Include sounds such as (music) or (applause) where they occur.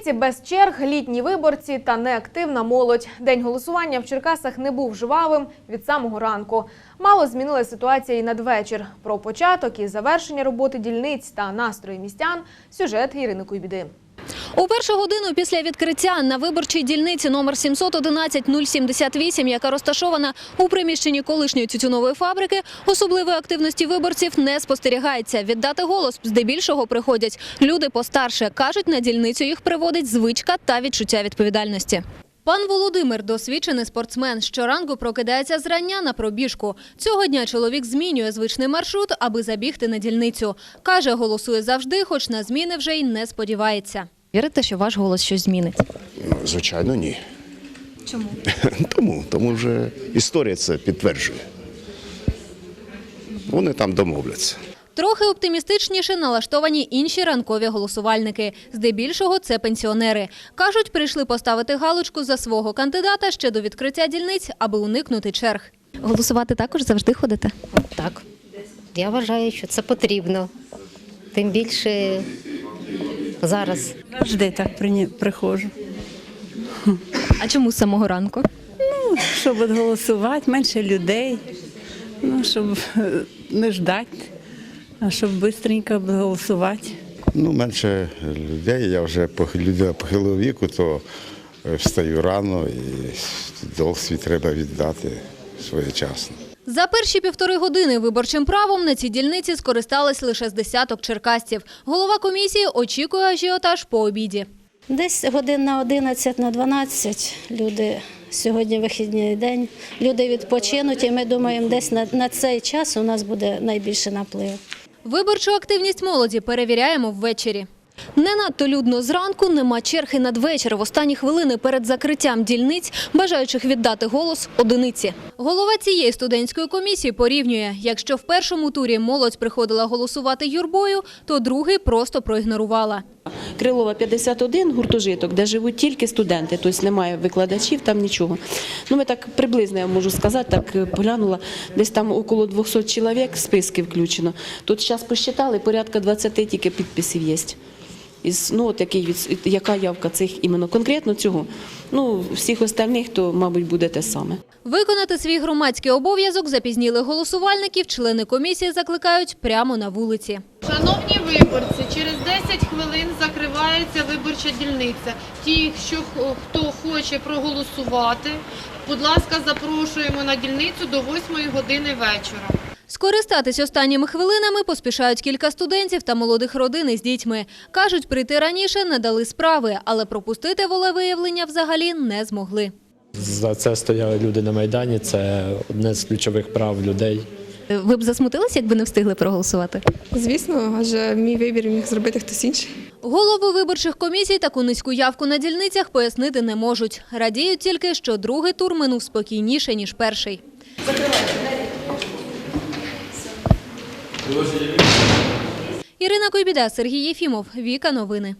Дільниці без черг, літні виборці та неактивна молодь. День голосування в Черкасах не був жвавим від самого ранку. Мало змінила ситуація і надвечір. Про початок і завершення роботи дільниць та настрої містян сюжет Ірини Куйбіди. У першу годину після відкриття на виборчій дільниці номер 711 078, яка розташована у приміщенні колишньої тютюнової фабрики, особливої активності виборців не спостерігається. Віддати голос здебільшого приходять люди постарше. Кажуть, на дільницю їх приводить звичка та відчуття відповідальності. Пан Володимир – досвідчений спортсмен. Щоранку прокидається зрання на пробіжку. Цього дня чоловік змінює звичний маршрут, аби забігти на дільницю. Каже, голосує завжди, хоч на зміни вже й не сподівається. Вірите, що ваш голос щось змінить? Ну, Звичайно, ні. Чому? (laughs) Тому, тому вже історія це підтверджує. Вони там домовляться. Трохи оптимістичніше налаштовані інші ранкові голосувальники. Здебільшого це пенсіонери. Кажуть, прийшли поставити галочку за свого кандидата ще до відкриття дільниць, аби уникнути черг. Голосувати також завжди ходите? Так. Я вважаю, що це потрібно. Тим більше зараз. Завжди так приходжу. А чому з самого ранку? Ну, Щоб голосувати, менше людей, ну, щоб е, не ждати, а щоб швидко голосувати. Ну, менше людей, я вже людина похилого віку, то е, встаю рано і долг свій треба віддати своєчасно. За перші півтори години виборчим правом на цій дільниці скористались лише з десяток черкасців. Голова комісії очікує ажіотаж по обіді. Десь годин на 11, на 12 люди сьогодні вихідний день. Люди відпочинуть, і ми думаємо, десь на, на цей час у нас буде найбільше наплив. Виборчу активність молоді перевіряємо ввечері. Не надто людно зранку, нема черги надвечір. В останні хвилини перед закриттям дільниць, бажаючих віддати голос одиниці. Голова цієї студентської комісії порівнює, якщо в першому турі молодь приходила голосувати юрбою, то другий просто проігнорувала. Крилова 51 гуртожиток, де живуть тільки студенти, тобто немає викладачів, там нічого. Ну, ми так приблизно, я можу сказати, так поглянула, десь там около 200 чоловік списки включено. Тут зараз посчитали, порядка 20 тільки підписів є. Із, ну, от який, від- яка явка цих іменно конкретно цього. Ну, всіх остальних, то, мабуть, буде те саме. Виконати свій громадський обов'язок запізніли голосувальників. Члени комісії закликають прямо на вулиці. Шановні виборці, через 10 хвилин закривається виборча дільниця. Ті, що хто хоче проголосувати, будь ласка, запрошуємо на дільницю до 8 години вечора. Скористатись останніми хвилинами поспішають кілька студентів та молодих родин із дітьми. Кажуть, прийти раніше не дали справи, але пропустити волевиявлення взагалі не змогли. За це стояли люди на Майдані, це одне з ключових прав людей. Ви б засмутились, якби не встигли проголосувати? Звісно, адже мій вибір міг зробити хтось інший. Голови виборчих комісій таку низьку явку на дільницях пояснити не можуть. Радіють тільки, що другий тур минув спокійніше, ніж перший. Ірина Койбіда, Сергій Єфімов. Віка Новини.